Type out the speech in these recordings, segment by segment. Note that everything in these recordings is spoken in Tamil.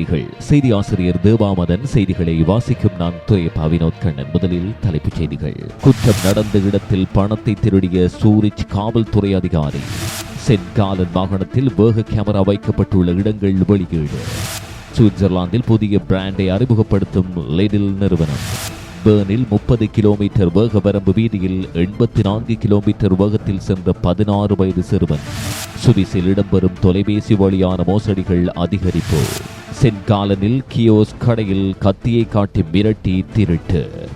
செய்திகள். செய்தி ஆசிரியர் தேவாமதன் செய்திகளை வாசிக்கும் நான் துறையப்பா வினோத் கண்ணன் முதலில் தலைப்புச் செய்திகள். குற்றம் நடந்த இடத்தில் பணத்தை திருடிய சூரிச் காவல்துறை அதிகாரி. சென்காலன் வாகனத்தில் வேக கேமரா வைக்கப்பட்டுள்ள இடங்கள் வெளியீடு. சுவிட்சர்லாந்தில் புதிய பிராண்டை அறிமுகப்படுத்தும் லெடில் நிறுவனம். பேர்னில் முப்பது கிலோமீட்டர் வேக வரம்பு வீதியில் எண்பத்தி நான்கு கிலோமீட்டர் வேகத்தில் சென்ற பதினாறு வயது சிறுவன். சுவிஸில் இடம்பெறும் தொலைபேசி வழியான மோசடிகள் அதிகரிப்பு. சென்காலனில் கியோஸ் கடையில் கத்தியை காட்டி மிரட்டி திருட்டு.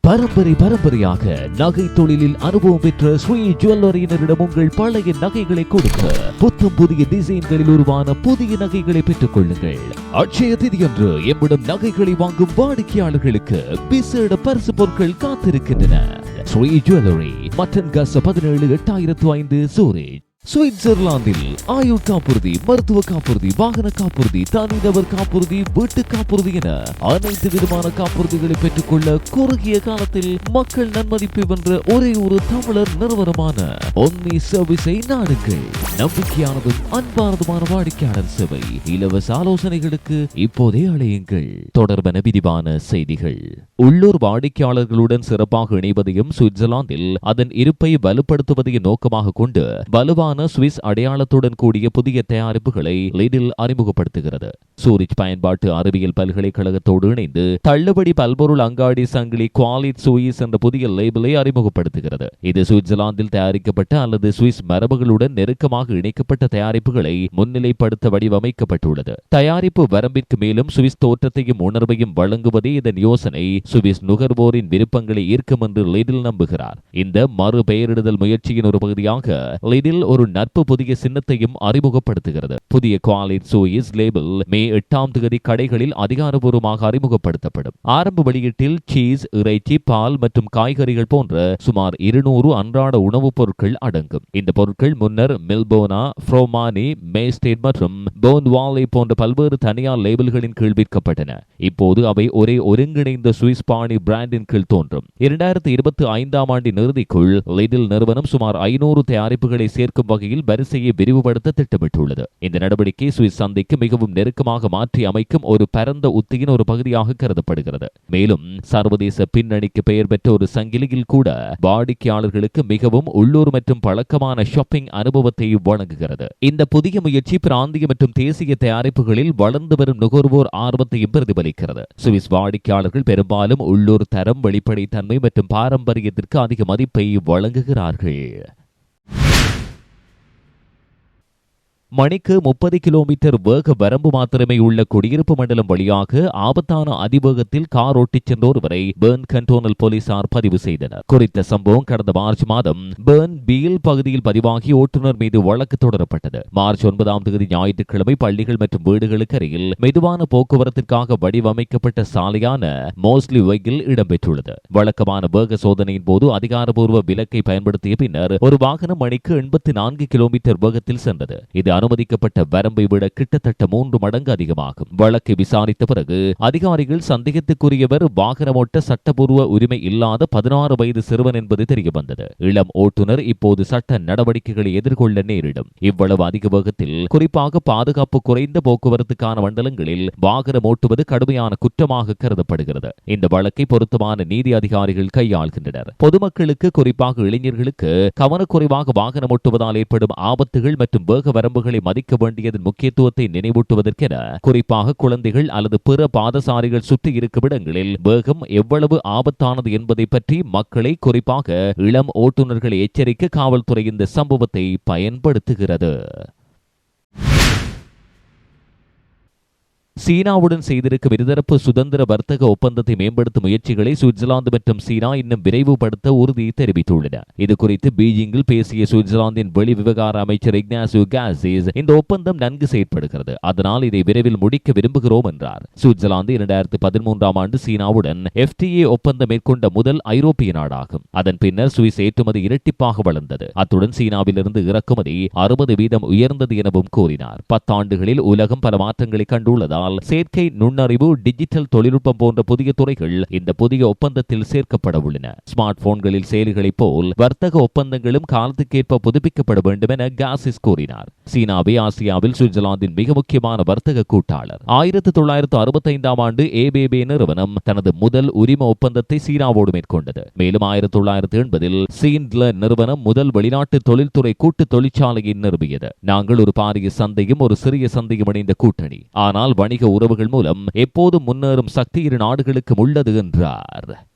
பரம்பரை பரம்பரையாக நகை தொழிலில் அனுபவம் பெற்ற ஸ்ரீ ஜுவல்லரியினரிடம் உங்கள் பழைய நகைகளை கொடுக்க புத்தம் புதிய டிசைன்களில் உருவான புதிய நகைகளை பெற்றுக் கொள்ளுங்கள். அட்சய திதியன்று எம்மிடம் நகைகளை வாங்கும் வாடிக்கையாளர்களுக்கு விசேட பரிசு பொருட்கள் காத்திருக்கின்றன. ஸ்ரீ ஜுவல்லரி மட்டன் கச பதினேழு எட்டாயிரத்து ஐந்து சூரேஜ் சுவிட்சர்லாந்தில் ஆயுள் காப்புறுதி மருத்துவ காப்புறுதி வாகன காப்புறுதி தனிநபர் காப்புறுதி வீட்டு காப்புறுதி என அனைத்து விதமான காப்புறுதிகளை பெற்றுக்கொள்ள குறுகிய காலத்தில் மக்கள் நன்மதிப்பை வென்ற ஒரே ஒரு தமிழர் நிறுவனமான ஒன்னி சர்வீஸை நாடுங்கள். நம்பிக்கையானதும் அன்பானதுமான வாடிக்கையாளர் சேவை இலவச ஆலோசனைகளுக்கு இப்போதே அழையுங்கள். தொடர்பென விரிவான செய்திகள். உள்ளூர் வாடிக்கையாளர்களுடன் சிறப்பாக இணைவதையும் சுவிட்சர்லாந்தில் அதன் இருப்பை வலுப்படுத்துவதையும் நோக்கமாக கொண்டு வலுவான சுவிஸ் அடையாளத்துடன் கூடிய புதிய தயாரிப்புகளை லிடில் அறிமுகப்படுத்துகிறது. சூரிச் பயன்பாட்டு அறிவியல் பல்கலைக்கழகத்தோடு இணைந்து தள்ளுபடி பல்பொருள் அங்காடி சங்கிலி குவாலிட் சுயிஸ் என்ற புதிய லேபிளை அறிமுகப்படுத்துகிறது. இது சுவிட்சர்லாந்தில் தயாரிக்கப்பட்ட அல்லது சுவிஸ் மரபுகளுடன் நெருக்கமாக இணைக்கப்பட்ட தயாரிப்புகளை முன்னிலைப்படுத்த வடிவமைக்கப்பட்டுள்ளது. தயாரிப்பு வரம்பிற்கு மேலும் சுவிஸ் தோற்றத்தையும் உணர்வையும் வழங்குவதே இதன் யோசனை. சுவிஸ் நுகர்வோரின் விருப்பங்களை ஈர்க்கும் என்று லிடில் நம்புகிறார். இந்த மறுபெயரிடுதல் முயற்சியின் ஒரு பகுதியாக லிடில் ஒரு நட்பு புதிய சின்னத்தையும் அறிமுகப்படுத்துகிறது. புதிய குவாலிட் சூயிஸ் லேபிள் மே எட்டாம் தேதி கடைகளில் அதிகாரபூர்வமாக அறிமுகப்படுத்தப்படும். ஆரம்ப வெளியீட்டில் சீஸ் இறைச்சி பால் மற்றும் காய்கறிகள் போன்ற சுமார் இருநூறு அன்றாட உணவுப் பொருட்கள் அடங்கும். இந்த பொருட்கள் முன்னர் மில்போனா ஃப்ரோமானி மேஸ்டேட் மற்றும் போன்வாலே போன்ற பல்வேறு தனியார் லேபிள்களின் கீழ் விற்கப்பட்டன. இப்போது அவை ஒரே ஒருங்கிணைந்த சுய சுவிஸ் பாணி பிராண்டின் கீழ் தோன்றும். இரண்டாயிரத்தி இருபத்தி ஐந்தாம் ஆண்டின் இறுதிக்குள் லிடில் நிறுவனம் சுமார் ஐநூறு தயாரிப்புகளை சேர்க்கும் வகையில் வரிசையை விரிவுபடுத்த திட்டமிட்டுள்ளது. இந்த நடவடிக்கை சுவிஸ் சந்தைக்கு மிகவும் நெருக்கமாக மாற்றி அமைக்கும் ஒரு பரந்த உத்தியின் ஒரு பகுதியாக கருதப்படுகிறது. மேலும் சர்வதேச பின்னணிக்கு பெயர் பெற்ற ஒரு சங்கிலியில் கூட வாடிக்கையாளர்களுக்கு மிகவும் உள்ளூர் மற்றும் பழக்கமான ஷாப்பிங் அனுபவத்தை வழங்குகிறது. இந்த புதிய முயற்சி பிராந்திய மற்றும் தேசிய தயாரிப்புகளில் வளர்ந்து வரும் நுகர்வோர் ஆர்வத்தையும் பிரதிபலிக்கிறது. சுவிஸ் வாடிக்கையாளர்கள் பெரும்பாலும் உள்ளூர் தரம் வெளிப்படைத்தன்மை மற்றும் பாரம்பரியத்திற்கு அதிக மதிப்பை வழங்குகிறார்கள். மணிக்கு முப்பது கிலோமீட்டர் வேக வரம்பு மாத்திரமே உள்ள குடியிருப்பு மண்டலம் வழியாக ஆபத்தான அதிவேகத்தில் கார் ஓட்டிச் சென்ற ஒருவரை பேர்ன் கண்டோனல் போலீசார் பதிவு செய்தனர். குறித்த சம்பவம் கடந்த மார்ச் மாதம் பேர்ன் பீல் பகுதியில் பதிவாகி ஓட்டுநர் மீது வழக்கு தொடரப்பட்டது. மார்ச் ஒன்பதாம் தேதி ஞாயிற்றுக்கிழமை பள்ளிகள் மற்றும் வீடுகளுக்கு அருகில் மெதுவான போக்குவரத்திற்காக வடிவமைக்கப்பட்ட சாலையான மோஸ்லி வெகில் இடம்பெற்றுள்ளது. வழக்கமான வேக சோதனையின் போது அதிகாரப்பூர்வ விலக்கை பயன்படுத்திய பின்னர் ஒரு வாகனம் மணிக்கு எண்பத்தி நான்கு கிலோமீட்டர் வேகத்தில் சென்றது. இது அனுமதிக்கப்பட்ட வரம்பை விட கிட்டத்தட்ட மூன்று மடங்கு அதிகமாகும். வழக்கை விசாரித்த பிறகு அதிகாரிகள் சந்தேகத்துக்குரியவர் வாகனம் ஓட்ட சட்டபூர்வ உரிமை இல்லாத பதினாறு வயது சிறுவன் என்பது தெரியவந்தது. இளம் ஓட்டுநர் இப்போது சட்ட நடவடிக்கைகளை எதிர்கொள்ள நேரிடும். இவ்வளவு அதிக வேகத்தில் குறிப்பாக பாதுகாப்பு குறைந்த போக்குவரத்துக்கான மண்டலங்களில் வாகனம் ஓட்டுவது கடுமையான குற்றமாக கருதப்படுகிறது. இந்த வழக்கை பொருத்தமான நீதி அதிகாரிகள் கையாள்கின்றனர். பொதுமக்களுக்கு குறிப்பாக இளைஞர்களுக்கு கவனக்குறைவாக வாகனம் ஓட்டுவதால் ஏற்படும் ஆபத்துகள் மற்றும் வேக வரம்புகள் மதிக்க வேண்டியதன் முக்கியத்துவத்தை நினைவூட்டுவதற்கென குறிப்பாக குழந்தைகள் அல்லது பிற பாதசாரிகள் சுற்றி இருக்கும் இடங்களில் வேகம் எவ்வளவு ஆபத்தானது என்பதை பற்றி மக்களை குறிப்பாக இளம் ஓட்டுநர்களை எச்சரிக்க காவல்துறை இந்த சம்பவத்தை பயன்படுத்துகிறது. சீனாவுடன் செய்திருக்கும் இருதரப்பு சுதந்திர வர்த்தக ஒப்பந்தத்தை மேம்படுத்தும் முயற்சிகளை சுவிட்சர்லாந்து மற்றும் சீனா இன்னும் விரைவுபடுத்த உறுதி தெரிவித்துள்ளன. இது குறித்து பீஜிங்கில் பேசிய சுவிட்சர்லாந்தின் வெளி விவகார அமைச்சர் இக்னாசு காசிஸ் இந்த ஒப்பந்தம் நன்கு செயற்படுகிறது. அதனால் இதை விரைவில் முடிக்க விரும்புகிறோம் என்றார். சுவிட்சர்லாந்து இரண்டாயிரத்து பதிமூன்றாம் ஆண்டு சீனாவுடன் எஃப்டிஏ ஒப்பந்தம் மேற்கொண்ட முதல் ஐரோப்பிய நாடாகும். அதன் பின்னர் சுவிஸ் ஏற்றுமதி இரட்டிப்பாக வளர்ந்தது. அத்துடன் சீனாவிலிருந்து இறக்குமதி அறுபது வீதம் உயர்ந்தது எனவும் கூறினார். பத்தாண்டுகளில் உலகம் பல மாற்றங்களை கண்டுள்ளதால் செயற்கை நுண்ணறிவு டிஜிட்டல் தொழில்நுட்பம் போன்ற புதிய துறைகள் இந்த புதிய ஒப்பந்தத்தில் சேர்க்கப்பட உள்ளன. ஸ்மார்ட் போன்களில் செயலிகளைப் போல் வர்த்தக ஒப்பந்தங்களும் காலத்துக்கேற்ப புதுப்பிக்கப்பட வேண்டும் என காசிஸ் கூறினார். சீனாவே ஆசியாவில் சுவிட்சர்லாந்தின் மிக முக்கியமான வர்த்தக கூட்டாளர். ஆயிரத்தி தொள்ளாயிரத்து அறுபத்தைந்தாம் ஆண்டு ஏபேபே நிறுவனம் தனது முதல் உரிம ஒப்பந்தத்தை சீனாவோடு மேற்கொண்டது. மேலும் ஆயிரத்தி தொள்ளாயிரத்து எண்பதில் சீன்ல நிறுவனம் முதல் வெளிநாட்டு தொழில்துறை கூட்டு தொழிற்சாலையை நிறுவியது. நாங்கள் ஒரு பாரிய சந்தையும் ஒரு சிறிய சந்தையும் இணைந்த கூட்டணி. ஆனால் வணிக உறவுகள் மூலம் எப்போதும் முன்னேறும் சக்தி இரு நாடுகளுக்கும் உள்ளது என்றார்.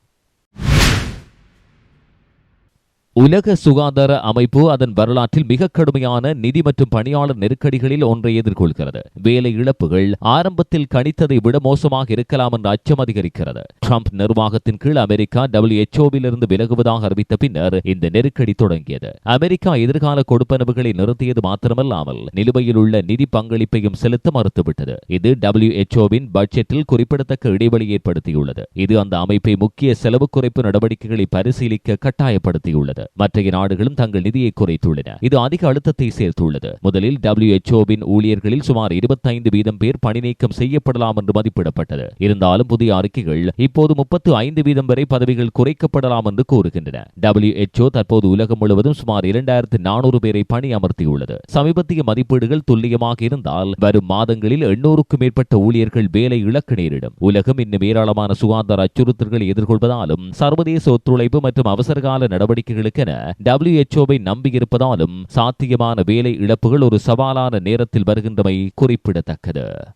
உலக சுகாதார அமைப்பு அதன் வரலாற்றில் மிக கடுமையான நிதி மற்றும் பணியாளர் நெருக்கடிகளில் ஒன்றை எதிர்கொள்கிறது. வேலை இழப்புகள் ஆரம்பத்தில் கணித்ததை விட மோசமாக இருக்கலாம் என்ற அச்சம் அதிகரிக்கிறது. ட்ரம்ப் நிர்வாகத்தின் கீழ் அமெரிக்கா டபிள்யூஎச்ஓவிலிருந்து விலகுவதாக அறிவித்த பின்னர் இந்த நெருக்கடி தொடங்கியது. அமெரிக்கா எதிர்கால கொடுப்பனவுகளை நிறுத்தியது மாத்திரமல்லாமல் நிலுவையில் உள்ள நிதி பங்களிப்பையும் செலுத்த மறுத்துவிட்டது. இது டபிள்யூஎச்ஓவின் பட்ஜெட்டில் குறிப்பிடத்தக்க இடைவெளி ஏற்படுத்தியுள்ளது. இது அந்த அமைப்பை முக்கிய செலவு குறைப்பு நடவடிக்கைகளை பரிசீலிக்க கட்டாயப்படுத்தியுள்ளது. மற்றைய நாடுகளும் தங்கள் நிதியை குறைத்துள்ளன. இது அதிக அழுத்தத்தை சேர்த்துள்ளது. முதலில் டபிள்யூஎச்ஓவின் ஊழியர்களில் சுமார் இருபத்தைந்து வீதம் பேர் பணிநீக்கம் செய்யப்படலாம் என்று மதிப்பிடப்பட்டது. இருந்தாலும் புதிய அறிக்கைகள் இப்போது முப்பத்து ஐந்து வீதம் வரை பதவிகள் குறைக்கப்படலாம் என்று கூறுகின்றன. டபிள்யூஎச்ஓ தற்போது உலகம் முழுவதும் சுமார் இரண்டாயிரத்து நானூறு பேரை பணி அமர்த்தியுள்ளது. சமீபத்திய மதிப்பீடுகள் துல்லியமாக இருந்தால் வரும் மாதங்களில் எண்ணூறுக்கும் மேற்பட்ட ஊழியர்கள் வேலை இழக்க நேரிடும். உலகம் இன்னும் ஏராளமான சுகாதார அச்சுறுத்தல்களை எதிர்கொள்வதாலும் சர்வதேச ஒத்துழைப்பு மற்றும் அவசரகால நடவடிக்கைகளுக்கு நடவடிக்கைகளுக்கென டபிள்யூஎச்ஓவை நம்பியிருப்பதாலும் சாத்தியமான வேலை இழப்புகள் ஒரு சவாலான நேரத்தில் வருகின்றமை குறிப்பிடத்தக்கது.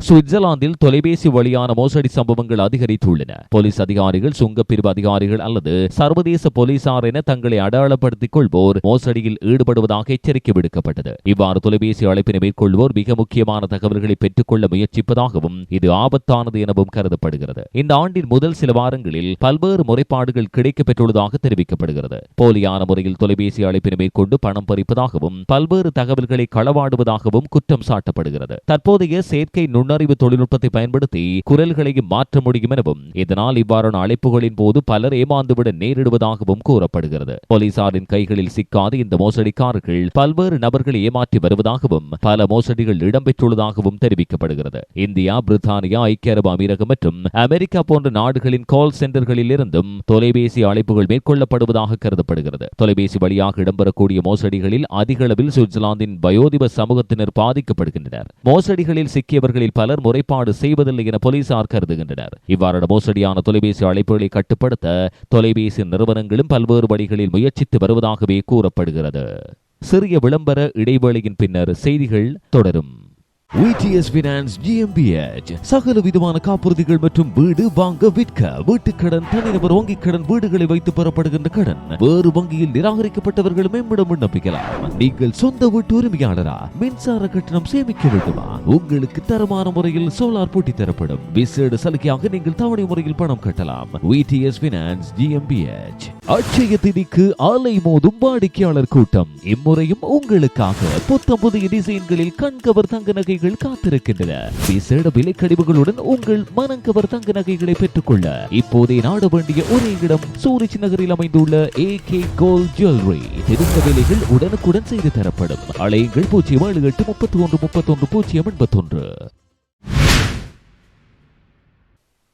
சுவிட்சர்லாந்தில் தொலைபேசி வழியான மோசடி சம்பவங்கள் அதிகரித்துள்ளன. போலீஸ் அதிகாரிகள் சுங்கப்பிரிவு அதிகாரிகள் அல்லது சர்வதேச போலீசார் என தங்களை அடையாளப்படுத்திக் கொள்வோர் மோசடியில் ஈடுபடுவதாக எச்சரிக்கை விடுக்கப்பட்டது. இவ்வாறு தொலைபேசி அழைப்பினை மேற்கொள்வோர் மிக முக்கியமான தகவல்களை பெற்றுக்கொள்ள முயற்சிப்பதாகவும் இது ஆபத்தானது எனவும் கருதப்படுகிறது. இந்த ஆண்டின் முதல் சில வாரங்களில் பல்வேறு முறைப்பாடுகள் கிடைக்கப் பெற்றுள்ளதாக தெரிவிக்கப்படுகிறது. போலியான முறையில் தொலைபேசி அழைப்பினை மேற்கொண்டு பணம் பறிப்பதாகவும் பல்வேறு தகவல்களை களவாடுவதாகவும் குற்றம் சாட்டப்படுகிறது. தற்போதைய செயற்கை நுண் நுண்ணறிவு தொழில்நுட்பத்தை பயன்படுத்தி குரல்களையும் மாற்ற முடியும் எனவும் இதனால் இவ்வாறான அழைப்புகளின் போது பலர் ஏமாந்துவிட நேரிடுவதாகவும் கூறப்படுகிறது. போலீசாரின் கைகளில் சிக்காது இந்த மோசடிக்காரர்கள் பல்வேறு நபர்களை ஏமாற்றி வருவதாகவும் பல மோசடிகள் இடம்பெற்றுள்ளதாகவும் தெரிவிக்கப்படுகிறது. இந்தியா பிரித்தானியா ஐக்கிய அரபு அமீரகம் மற்றும் அமெரிக்கா போன்ற நாடுகளின் கால் சென்டர்களில் இருந்தும் தொலைபேசி அழைப்புகள் மேற்கொள்ளப்படுவதாக கருதப்படுகிறது. தொலைபேசி வழியாக இடம்பெறக்கூடிய மோசடிகளில் அதிக அளவில் சுவிட்சர்லாந்தின் வயோதிப சமூகத்தினர் பாதிக்கப்படுகின்றனர். மோசடிகளில் சிக்கியவர்களில் பலர் முறைப்பாடு செய்வதில்லை என போலீசார் கருதுகின்றனர். இவ்வாறான மோசடியான தொலைபேசி அழைப்புகளை கட்டுப்படுத்த தொலைபேசி நிறுவனங்களும் பல்வேறு வழிகளில் முயற்சித்து வருவதாகவே கூறப்படுகிறது. சிறிய விளம்பர இடைவேளையின் பின்னர் செய்திகள் தொடரும். விடிஎஸ் பினான்ஸ் ஜிஎம்பிஎச் சகல விதமான காப்புறுதிகள் மற்றும் வீடு வாங்க விற்க வீட்டுக்கடன் தனிநபர் வங்கிக் கடன் வீடுகளை வைத்து பெறப்படுகின்ற கடன் வேறு வங்கியில் நிராகரிக்கப்பட்டவர்கள் மேம்பட விண்ணப்பிக்கலாம். நீங்கள் சொந்த வீட்டு உரிமையாளரா? மின்சார கட்டணம் சேமிக்க வேண்டுமா? உங்களுக்கு தரமான முறையில் சோலார் போட்டி தரப்படும். விசேட சலுகையாக நீங்கள் தவணை முறையில் பணம் கட்டலாம். விடிஎஸ் பினான்ஸ் ஜிஎம்பிஎச் அச்சய திதிக்கு ஆலை மோதும் வாடிக்கையாளர் கூட்டம். இம்முறையும் உங்களுக்காக. புத்தம் புதிய டிசைன்களில் கண்கவர் தங்க நகைகள் காத்திருக்கின்றன. விசேட விலைக்கழிவுகளுடன் உங்கள் மனங்கவர் தங்க நகைகளை பெற்றுக்கொள்ள இப்போதே நாட வேண்டிய ஒரே இடம் சூரிச் நகரில் அமைந்துள்ள ஏ கே கோல் ஜுவல்லரி தெரிந்த விலைகள் உடனுக்குடன் செய்து தரப்படும். அலையுங்கள் பூஜ்ஜியம் ஏழு எட்டு முப்பத்தி ஒன்று முப்பத்தொன்று பூஜ்ஜியம் எண்பத்தொன்று.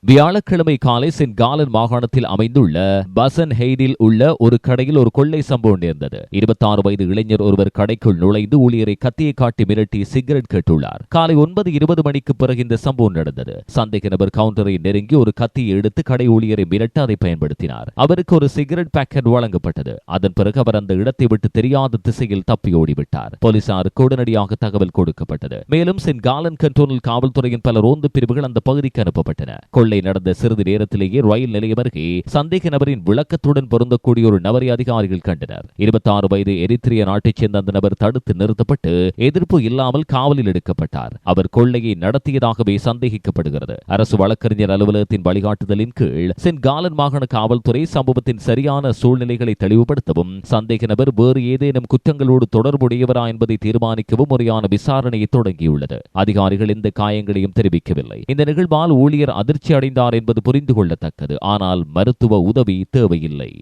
வியாழக்கிழமை காலை சென்ட் காலன் மாகாணத்தில் அமைந்துள்ள பசன் ஹெய்டில் உள்ள ஒரு கடையில் ஒரு கொள்ளை சம்பவம் நேர்ந்தது. இருபத்தாறு வயது இளைஞர் ஒருவர் கடைக்குள் நுழைந்து ஊழியரை கத்தியை காட்டி மிரட்டி சிகரெட் கேட்டுள்ளார். காலை ஒன்பது இருபது மணிக்கு பிறகு இந்த சம்பவம் நடந்தது. சந்தேக நபர் கவுண்டரை நெருங்கி ஒரு கத்தியை எடுத்து கடை ஊழியரை மிரட்ட அதை பயன்படுத்தினார். அவருக்கு ஒரு சிகரெட் பாக்கெட் வழங்கப்பட்டது. அதன் பிறகு அவர் அந்த இடத்தை விட்டு தெரியாத திசையில் தப்பி ஓடிவிட்டார். போலீசாருக்கு உடனடியாக தகவல் கொடுக்கப்பட்டது. மேலும் சென்ட் காலன் கண்டோனல் காவல்துறையின் பல ரோந்து பிரிவுகள் அந்த பகுதிக்கு அனுப்பப்பட்டன. கொள்ளை நடந்த சிறிது நேரத்திலேயே ரயில் நிலையம் அருகே சந்தேக நபரின் விளக்கத்துடன் பொருந்தக்கூடிய ஒரு நபரை அதிகாரிகள் கண்டனர். இருபத்தி ஆறு வயது எரித்திரிய நாட்டைச் சேர்ந்த அந்த நபர் தடுத்து நிறுத்தப்பட்டு எதிர்ப்பு இல்லாமல் காவலில் எடுக்கப்பட்டார். அவர் கொள்ளையை நடத்தியதாகவே சந்தேகிக்கப்படுகிறது. அரசு வழக்கறிஞர் அலுவலகத்தின் வழிகாட்டுதலின் கீழ் சென்ட் காலன் மாகாண காவல்துறை சம்பவத்தின் சரியான சூழ்நிலைகளை தெளிவுபடுத்தவும் சந்தேக நபர் வேறு ஏதேனும் குற்றங்களோடு தொடர்புடையவரா என்பதை தீர்மானிக்கவும் முறையான விசாரணையை தொடங்கியுள்ளது. அதிகாரிகள் எந்த காயங்களையும் தெரிவிக்கவில்லை. இந்த நிகழ்வால் ஊழியர் அதிர்ச்சி அடைந்தார் என்பது புரிந்து கொள்ளத்தக்கது. ஆனால் மருத்துவ உதவி தேவையில்லை.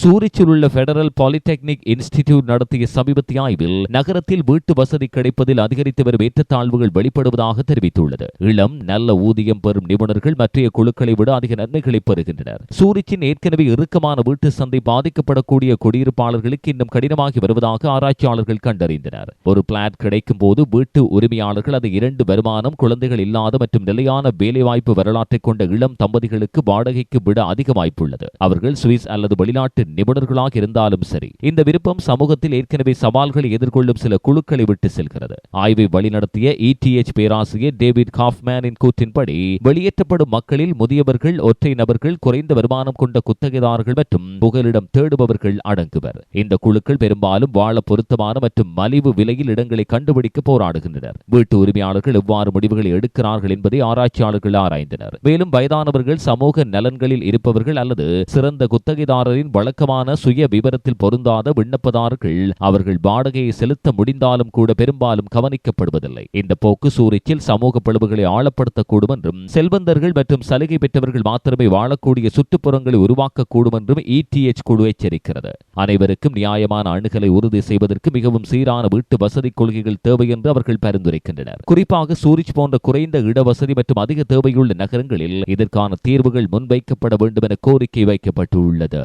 சூரிச்சில் உள்ள பெடரல் பாலிடெக்னிக் இன்ஸ்டிடியூட் நடத்திய சமீபத்திய ஆய்வில் நகரத்தில் வீட்டு வசதி கிடைப்பதில் அதிகரித்து வரும் ஏற்றத்தாழ்வுகள் வெளிப்படுவதாக தெரிவித்துள்ளது. இளம் நல்ல ஊதியம் பெறும் நிபுணர்கள் மற்ற குழுக்களை விட அதிக நன்மைகளை பெறுகின்றனர். சூரிச்சின் ஏற்கனவே இறுக்கமான வீட்டு சந்தை பாதிக்கப்படக்கூடிய குடியிருப்பாளர்களுக்கு இன்னும் கடினமாகி வருவதாக ஆராய்ச்சியாளர்கள் கண்டறிந்தனர். ஒரு பிளாட் கிடைக்கும் போது வீட்டு உரிமையாளர்கள் அதை இரண்டு வருமானம் குழந்தைகள் இல்லாத மற்றும் நிலையான வேலைவாய்ப்பு வரலாற்றை கொண்ட இளம் தம்பதிகளுக்கு வாடகைக்கு விட அதிக வாய்ப்புள்ளது. அவர்கள் சுவிஸ் அல்லது வெளிநாட்டு நிபுணர்களாக இருந்தாலும் சரி இந்த விருப்பம் சமூகத்தில் ஏற்கனவே சவால்களை எதிர்கொள்ளும் சில குழுக்களை விட்டு செல்கிறது. ஆய்வை வழிநடத்திய இடிஎச் பேராசிரியர் டேவிட் காஃப்மேனின் கூற்றின்படி வெளியேற்றப்படும் மக்களில் முதியவர்கள் ஒற்றை நபர்கள் குறைந்த வருமானம் கொண்ட குத்தகைதாரர்கள் மற்றும் புகலிடம் தேடுபவர்கள் அடங்குவர். இந்த குழுக்கள் பெரும்பாலும் வாழ பொருத்தமான மற்றும் மலிவு விலையில் இடங்களை கண்டுபிடிக்க போராடுகின்றனர். வீட்டு உரிமையாளர்கள் எவ்வாறு முடிவுகளை எடுக்கிறார்கள் என்பதை ஆராய்ச்சியாளர்கள் ஆராய்ந்தனர். மேலும் வயதானவர்கள் சமூக நலன்களில் இருப்பவர்கள் அல்லது சிறந்த குத்தகைதாரரின் வழக்கு வழக்கமான சுய விவரத்தில் பொருந்தாத விண்ணப்பதாரர்கள் அவர்கள் வாடகையை செலுத்த முடிந்தாலும் கூட பெரும்பாலும் கவனிக்கப்படுவதில்லை. இந்த போக்கு சூரிச்சில் சமூக பிளவுகளை ஆழப்படுத்தக்கூடும் என்றும் செல்வந்தர்கள் மற்றும் சலுகை பெற்றவர்கள் மாத்திரமே வாழக்கூடிய சுற்றுப்புறங்களை உருவாக்கக்கூடும் என்றும் இடிஎச் குழு எச்சரிக்கிறது. அனைவருக்கும் நியாயமான அணுகலை உறுதி செய்வதற்கு மிகவும் சீரான வீட்டு வசதி கொள்கைகள் தேவை என்று அவர்கள் பரிந்துரைக்கின்றனர். குறிப்பாக சூரிச் போன்ற குறைந்த இடவசதி மற்றும் அதிக தேவையுள்ள நகரங்களில் இதற்கான தீர்வுகள் முன்வைக்கப்பட வேண்டும் என கோரிக்கை வைக்கப்பட்டுள்ளது.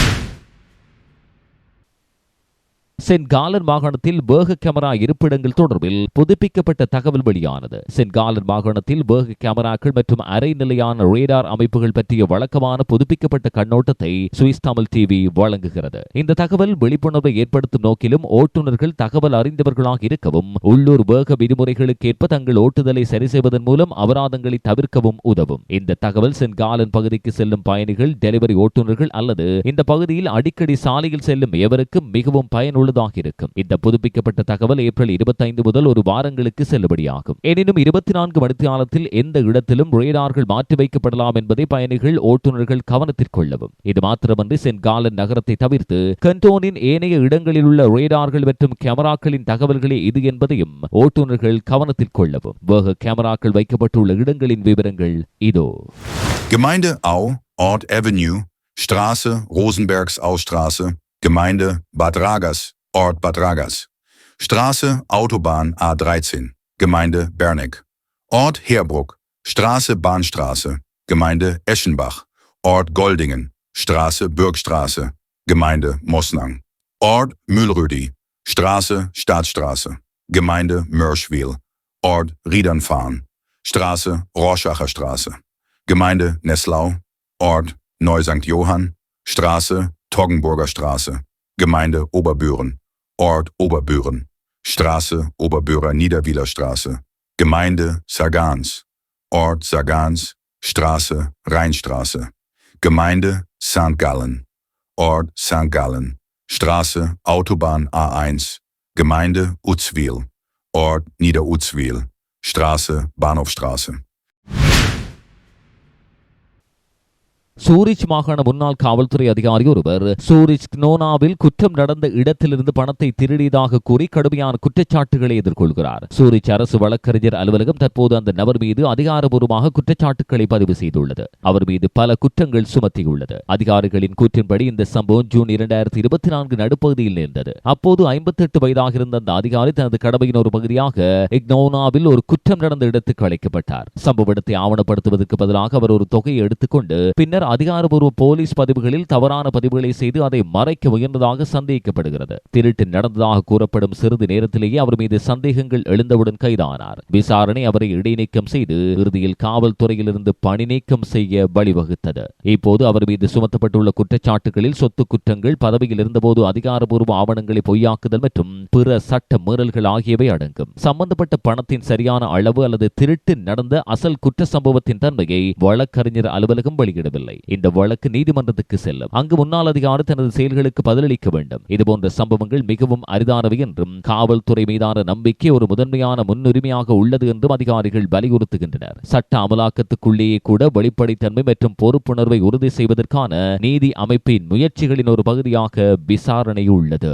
சென்ட் காலன் மாகாணத்தில் வேக கேமரா இருப்பிடங்கள் தொடர்பில் புதுப்பிக்கப்பட்ட தகவல் வெளியானது. சென்ட் காலன் மாகாணத்தில் வேக கேமராக்கள் மற்றும் அரை நிலையான ரேடார் அமைப்புகள் பற்றிய வழக்கமான புதுப்பிக்கப்பட்ட கண்ணோட்டத்தை சுவிஸ் தமிழ் டிவி வழங்குகிறது. இந்த தகவல் விழிப்புணர்வை ஏற்படுத்தும் நோக்கிலும் ஓட்டுநர்கள் தகவல் அறிந்தவர்களாக இருக்கவும் உள்ளூர் வேக விதிமுறைகளுக்கு ஏற்ப தங்கள் ஓட்டுதலை சரி செய்வதன் மூலம் அபராதங்களை தவிர்க்கவும் உதவும். இந்த தகவல் சென்ட் காலன் பகுதிக்கு செல்லும் பயணிகள் டெலிவரி ஓட்டுநர்கள் அல்லது இந்த பகுதியில் அடிக்கடி சாலையில் செல்லும் எவருக்கும் மிகவும் பயனுள்ள உள்ளதாக இருக்கும். இந்த புதுப்பிக்கப்பட்ட தகவல் ஏப்ரல் இருபத்தைந்து முதல் ஒரு வாரங்களுக்கு செல்லுபடியாகும். எனினும் இருபத்தி நான்கு மணித்தியாலத்தில் எந்த இடத்திலும் ரேடார்கள் மாற்றி வைக்கப்படலாம் என்பதை பயணிகள் ஓட்டுநர்கள் கவனத்தில் கொள்ளவும். இது மாத்திரமன்றி சென்ட் காலன் நகரத்தை தவிர்த்து கண்டோனின் ஏனைய இடங்களில் உள்ள ரேடார்கள் மற்றும் கேமராக்களின் தகவல்களே இது என்பதையும் ஓட்டுநர்கள் கவனத்தில் கொள்ளவும். வேக கேமராக்கள் வைக்கப்பட்டுள்ள இடங்களின் விவரங்கள் இதோ. Gemeinde Au, Ort Avenue, Straße Rosenbergs Ausstraße, Gemeinde Bad Ragers, Ort Bad Ragers. Straße Autobahn A13, Gemeinde Berneck. Ort Herbruck, Straße Bahnstraße, Gemeinde Eschenbach. Ort Goldingen, Straße Bürgstraße, Gemeinde Mosnang. Ort Mühlrüdi, Straße Staatsstraße, Gemeinde Mörschwil. Ort Riedernfarn, Straße Rorschacher Straße. Gemeinde Nesslau, Ort Neu-St. Johann, Straße Toggenburger Straße, Gemeinde Oberbüren, Ort Oberbüren, Straße Oberbürer Niederwieler Straße, Gemeinde Sargans, Ort Sargans, Straße Rheinstraße, Gemeinde St. Gallen, Ort St. Gallen, Straße Autobahn A1, Gemeinde Utzwil, Ort Niederutzwil, Straße Bahnhofstraße. Zurich மாகாண முன்னாள் காவல்துறை அதிகாரி ஒருவர் சூரிச் நோனாவில் குற்றம் நடந்த இடத்திலிருந்து பணத்தை திருடியதாக கூறி கடுமையான குற்றச்சாட்டுகளை எதிர்கொள்கிறார். சூரிச் அரசு வழக்கறிஞர் அலுவலகம் தற்போது அந்த நபர் மீது அதிகாரபூர்வமாக குற்றச்சாட்டுகளை பதிவு செய்துள்ளது. அவர் மீது பல குற்றங்கள் சுமத்தியுள்ளது. அதிகாரிகளின் கூற்றின்படி இந்த சம்பவம் ஜூன் இரண்டாயிரத்தி இருபத்தி நான்கு நடுப்பகுதியில் நேர்ந்தது. அப்போது ஐம்பத்தி எட்டு வயதாக இருந்த அந்த அதிகாரி தனது கடமையின் ஒரு பகுதியாக இக்னோனாவில் ஒரு குற்றம் நடந்த இடத்துக்கு அழைக்கப்பட்டார். சம்பவ இடத்தை ஆவணப்படுத்துவதற்கு பதிலாக அவர் ஒரு தொகையை எடுத்துக்கொண்டு பின்னர் அதிகாரபூர்வ போலீஸ் பதிவுகளில் தவறான பதிவுகளை செய்து அதை மறைக்க முயன்றதாக சந்தேகிக்கப்படுகிறது. திருட்டு நடந்ததாக கூறப்படும் சிறிது நேரத்திலேயே அவர் மீது சந்தேகங்கள் எழுந்தவுடன் கைதானார். விசாரணை அவரை இடைநீக்கம் செய்து இறுதியில் காவல்துறையிலிருந்து பணி நீக்கம் செய்ய வழிவகுத்தது. இப்போது அவர் மீது சுமத்தப்பட்டுள்ள குற்றச்சாட்டுகளில் சொத்து குற்றங்கள் பதவியில் இருந்தபோது அதிகாரபூர்வ ஆவணங்களை பொய்யாக்குதல் மற்றும் பிற சட்ட மீறல்கள் ஆகியவை அடங்கும். சம்பந்தப்பட்ட பணத்தின் சரியான அளவு அல்லது திருட்டு நடந்த அசல் குற்ற சம்பவத்தின் தன்மையை வழக்கறிஞர் அலுவலகம் வெளியிடவில்லை. இந்த வழக்கு நீதிமன்றத்துக்கு செல்லும். அங்கு முன்னாள் அதிகாரி தனது செயல்களுக்கு பதிலளிக்க வேண்டும். இதுபோன்ற சம்பவங்கள் மிகவும் அரிதானவை என்றும் காவல்துறை மீதான நம்பிக்கை ஒரு முதன்மையான முன்னுரிமையாக உள்ளது என்றும் அதிகாரிகள் வலியுறுத்துகின்றனர். சட்ட அமலாக்கத்துக்குள்ளேயே கூட வெளிப்படைத்தன்மை மற்றும் பொறுப்புணர்வை உறுதி செய்வதற்கான நீதி அமைப்பின் முயற்சிகளின் ஒரு பகுதியாக விசாரணை உள்ளது